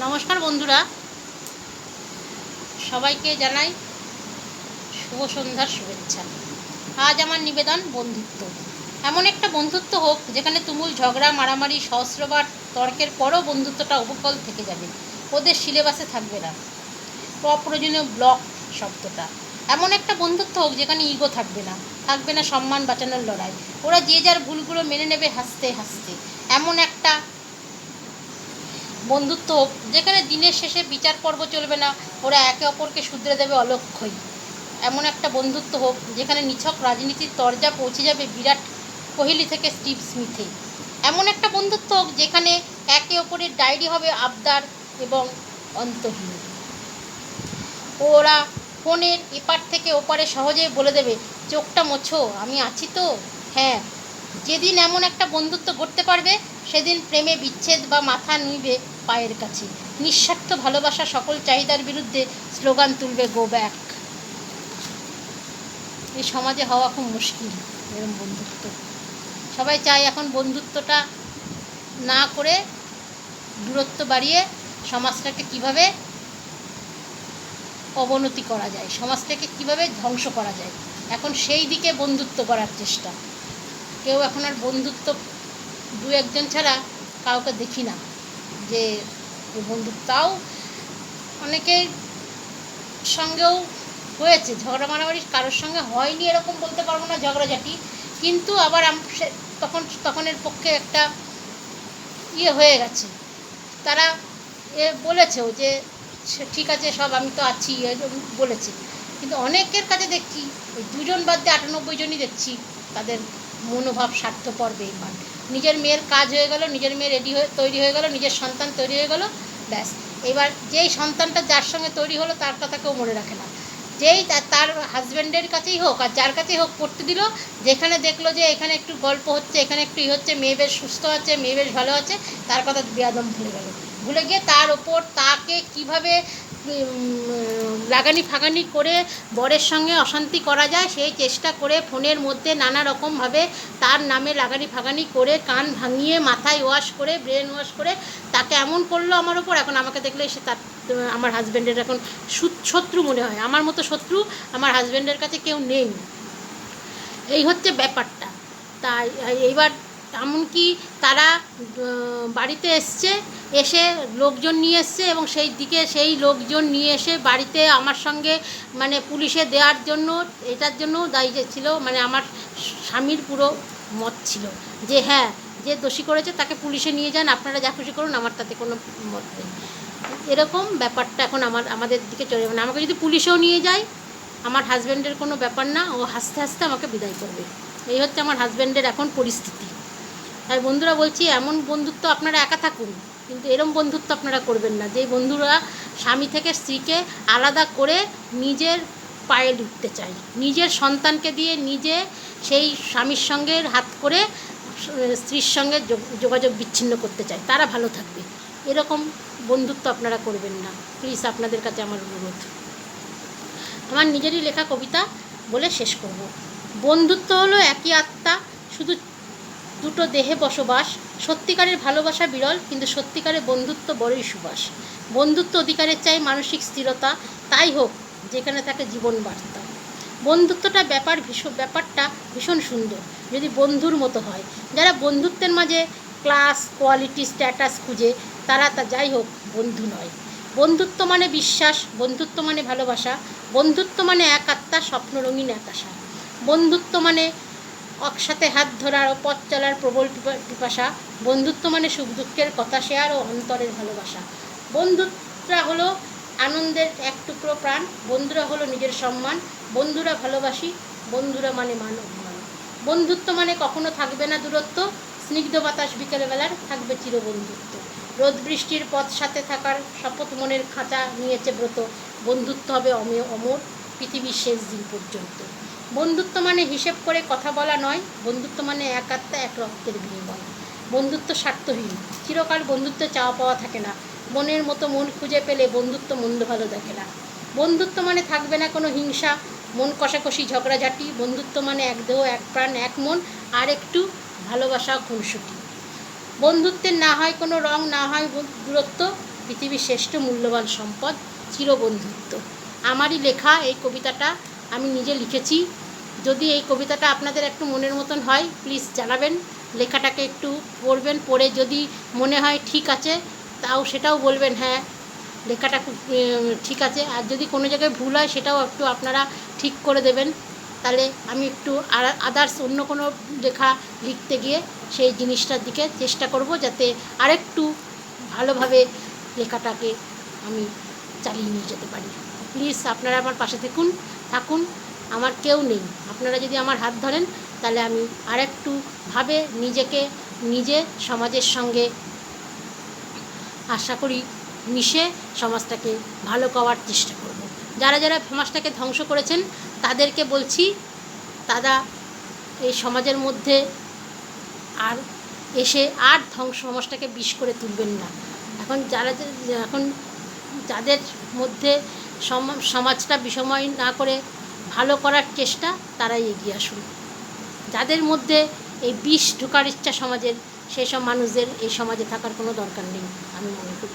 নমস্কার বন্ধুরা। সবাইকে জানাই শুভ সন্ধ্যার শুভেচ্ছা। আজ আমার নিবেদন বন্ধুত্ব। এমন একটা বন্ধুত্ব হোক যেখানে তুমুল ঝগড়া, মারামারি, সহস্রবার, তর্কের পরও বন্ধুত্বটা উপকল থেকে যাবে। ওদের সিলেবাসে থাকবে না। অপ্রয়োজনীয় ব্লক শব্দটা। এমন একটা বন্ধুত্ব হোক যেখানে ইগো থাকবে না। থাকবে না সম্মান বাঁচানোর লড়াই। ওরা যে যার ভুলগুলো মেনে নেবে হাসতে হাসতে। এমন একটা বন্ধুত্ব হোক, যেখানে দিনের শেষে বিচার পর্ব চলবে না, ওরা একে অপরকে শুধরে দেবে অলক্ষই। এমন একটা বন্ধুত্ব হোক, যেখানে নিছক রাজনীতির তরজা পৌঁছে যাবে বিরাট কোহলি থেকে স্টিভ স্মিথে। এমন একটা বন্ধুত্ব হোক, যেখানে একে অপরের ডায়েরি হবে আবদার এবং অন্তহীন। ওরা ফোনের এপার থেকে ওপারে সহজে বলে দেবে, চোখটা মোছো, আমি আছি তো? হ্যাঁ। যেদিন এমন একটা বন্ধুত্ব গড়তে পারবে, সেদিন প্রেমে বিচ্ছেদ বা মাথা নুইবে পায়ের কাছে। নিঃস্বার্থ ভালোবাসা সকল চাহিদার বিরুদ্ধে স্লোগান তুলবে গো ব্যাক এই সমাজে হওয়া খুব মুশকিল এরকম বন্ধুত্ব। সবাই চায় এখন বন্ধুত্বটা না করে দূরত্ব বাড়িয়ে সমাজটাকে কীভাবে অবনতি করা যায়, সমাজটাকে কীভাবে ধ্বংস করা যায়। এখন সেই দিকে বন্ধুত্ব করার চেষ্টা। কেউ এখন আর বন্ধুত্ব দু একজন ছাড়া কাউকে দেখি না। যে বন্ধুত্ব, তাও অনেকের সঙ্গেও হয়েছে, ঝগড়া মারামারি কারোর সঙ্গে হয়নি এরকম বলতে পারব না ঝগড়াঝাটি। কিন্তু আবার তখন, তখনের পক্ষে একটা ইয়ে হয়ে গেছে। তারা এ বলেছেও যে ঠিক আছে, সব আমি তো আছি বলেছে। কিন্তু অনেকের কাছে দেখছি, ওই দুজন বাদ দিয়ে আটানব্বই জনই দেখছি তাদের মনোভাব স্বার্থপর বেইমান নিজের মেয়ের কাজ হয়ে গেল, নিজের মেয়ে রেডি হয়ে, তৈরি হয়ে গেল, নিজের সন্তান তৈরি হয়ে গেল, ব্যাস। এবার যেই সন্তানটা যার সঙ্গে তৈরি হলো তার কথা কেউ মনে রাখে না। যেই তার হাজব্যান্ডের কাছেই হোক আর যার কাছেই হোক পড়তে দিল, যেখানে দেখল যে এখানে একটু গল্প হচ্ছে, এখানে একটু ই হচ্ছে, মেয়ে বেশ সুস্থ আছে, মেয়ে বেশ ভালো আছে, তার কথা বেয়াদম ভুলে গেল। ভুলে গিয়ে তার ওপর তাকে কীভাবে লাগানি ফাগানি করে বরের সঙ্গে অশান্তি করা যায়, সেই চেষ্টা করে ফোনের মধ্যে নানা রকমভাবে তার নামে লাগানি ফাগানি করে কান ভাঙিয়ে, মাথায় ওয়াশ করে ব্রেন ওয়াশ করে তাকে এমন করল আমার ওপর। এখন আমাকে দেখলে সে তার, আমার হাজব্যান্ডের এখন শত্রু মনে হয়। আমার মতো শত্রু আমার হাজব্যান্ডের কাছে কেউ নেই। এই হচ্ছে ব্যাপারটা। তাই, এইবার এমনকি তারা বাড়িতে এসছে এসে লোকজন নিয়ে এসছে এবং সেই দিকে সেই লোকজন নিয়ে এসে বাড়িতে আমার সঙ্গে মানে পুলিশে দেওয়ার জন্য, এটার জন্য দায়ী ছিল মানে আমার স্বামীর পুরো মত ছিল যে হ্যাঁ যে দোষী করেছে তাকে পুলিশে নিয়ে যান, আপনারা যা খুশি করুন, আমার তাতে কোনো মত নেই। এরকম ব্যাপারটা এখন আমার, আমাদের দিকে চলে যাবে না আমাকে যদি পুলিশেও নিয়ে যায়, আমার হাজব্যান্ডের কোনো ব্যাপার না, ও হাসতে হাসতে আমাকে বিদায় করবে। এই হচ্ছে আমার হাজব্যান্ডের এখন পরিস্থিতি। তাই বন্ধুরা বলছি, এমন বন্ধুত্ব আপনারা একা থাকুন। কিন্তু এরম বন্ধুত্ব আপনারা করবেন না। যেই বন্ধুরা স্বামী থেকে স্ত্রীকে আলাদা করে নিজের পায়ে লুটতে চায়, নিজের সন্তানকে দিয়ে নিজে সেই স্বামীর সঙ্গে হাত করে স্ত্রীর সঙ্গে যোগাযোগ বিচ্ছিন্ন করতে চায়, তারা ভালো থাকবে। এরকম বন্ধুত্ব আপনারা করবেন না। প্লিজ আপনাদের কাছে আমার অনুরোধ। আমার নিজেরই লেখা কবিতা বলে শেষ করব। বন্ধুত্ব হলো একই আত্মা, শুধু দুটো দেহে বসবাস, সত্যিকারের ভালোবাসা বিরল, কিন্তু সত্যিকারের বন্ধুত্ব বড়ই সুবাস। বন্ধুত্ব অধিকারের চাই মানসিক স্থিরতা, তাই হোক, যেখানে থাকে জীবন বার্তা বন্ধুত্বটা ব্যাপার ভীষণ ব্যাপারটা ভীষণ সুন্দর, যদি বন্ধুর মতো হয়। যারা বন্ধুত্বের মাঝে ক্লাস, কোয়ালিটি, স্ট্যাটাস খুঁজে, তারা তা যাই হোক, বন্ধু নয়। বন্ধুত্ব মানে বিশ্বাস, বন্ধুত্ব মানে ভালোবাসা, বন্ধুত্ব মানে এক আত্মা স্বপ্নরঙিন এক আশা। বন্ধুত্ব মানে একসাথে হাত ধরার ও পথ চলার প্রবল পিপা- পিপাসা, বন্ধুত্ব মানে সুখ দুঃখের কথা শেয়ার ও অন্তরের ভালোবাসা। বন্ধুত্বরা হলো আনন্দের এক টুকরো প্রাণ, বন্ধুরা হলো নিজের সম্মান, বন্ধুরা ভালোবাসি, বন্ধুরা মানে মান। অভিমান বন্ধুত্ব মানে কখনো থাকবে না দূরত্ব, স্নিগ্ধ বাতাস বিকেলবেলার থাকবে চিরবন্ধুত্ব। রোদ বৃষ্টির পথ সাথে থাকার শপথ মনের খাঁচা নিয়েছে ব্রত। বন্ধুত্ব হবে অমেয় অমর, পৃথিবীর শেষ দিন পর্যন্ত। বন্ধুত্ব মানে হিসেব করে কথা বলা নয়, বন্ধুত্ব মানে এক আত্মা, এক রক্তের বিনিময়। বন্ধুত্ব স্বার্থহীন, চিরকাল বন্ধুত্বে চাওয়া পাওয়া থাকে না, মনের মতো মন খুঁজে পেলে বন্ধুত্ব মন্দ ভালো দেখে না। বন্ধুত্ব মানে থাকবে না কোনো হিংসা, মন কষাকষি, ঝগড়াঝাটি, বন্ধুত্ব মানে এক দেহ, এক প্রাণ, এক মন, আর একটু ভালোবাসা, খুনসুটি। বন্ধুত্বের না হয় কোনো রং, না হয় দূরত্ব, পৃথিবীর শ্রেষ্ঠ মূল্যবান সম্পদ, চিরবন্ধুত্ব। আমারই লেখা এই কবিতাটা আমি নিজে লিখেছি। যদি এই কবিতাটা আপনাদের একটু মনের মতন হয় প্লিজ জানাবেন। লেখাটাকে একটু পড়বেন, পড়ে যদি মনে হয় ঠিক আছে, তাও সেটাও বলবেন হ্যাঁ লেখাটা খুব ঠিক আছে। আর যদি কোনো জায়গায় ভুল হয়, সেটাও একটু আপনারা ঠিক করে দেবেন। তাহলে আমি একটু আদার্স অন্য কোনো লেখা লিখতে গিয়ে সেই জিনিসটার দিকে চেষ্টা করব, যাতে আরেকটু ভালোভাবে লেখাটাকে আমি চালিয়ে নিয়ে যেতে পারি। প্লিজ আপনারা আমার পাশে থাকুন। থাকুন, আমার কেউ নেই। আপনারা যদি আমার হাত ধরেন, তাহলে আমি আরেকটু ভাবে নিজেকে নিজে সমাজের সঙ্গে আশা করি মিশে সমাজটাকে ভালো করার চেষ্টা করব। যারা যারা সমাজটাকে ধ্বংস করেছেন, তাদেরকে বলছি, তারা এই সমাজের মধ্যে আর এসে আর ধ্বংস সমাজটাকে বিষ করে তুলবেন না। এখন যারা, এখন যাদের মধ্যে সমাজটা বিষময় না করে ভালো করার চেষ্টা তারাই এগিয়ে আসুন। যাদের মধ্যে এই বিষ ঢোকার ইচ্ছা সমাজের, সেই সব মানুষদের এই সমাজে থাকার কোনো দরকার নেই, আমি মনে করি।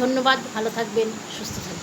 ধন্যবাদ, ভালো থাকবেন, সুস্থ থাকবেন।